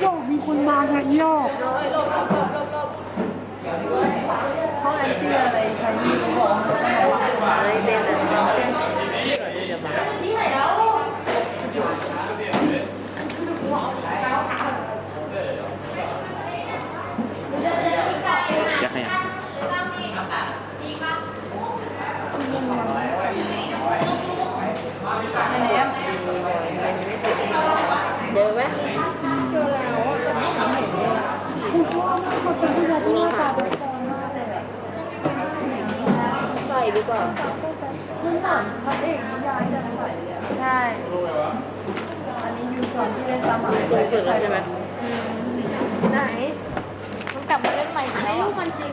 โยกห้องแอนตี้อะไรใช้มีเขาบอกอะไรเด่นเลยเดี๋ยวมาจะขยับในแอปเจอไหมเจอแล้วแต่ไม่เห็นเลย กูชอบมากคนเป็นผู้ชายที่หน้าตาเป็นคนมากเลยอะ ใส่ ดีกว่าพื้นฐานพระเอกนิยายจะใส่เลยอะใช่อันนี้ยูซอนที่เล่นสมัยสูงสุดแล้วใช่ไหมไหนมันกลับมาเล่นใหม่ไหมลูกมันจริง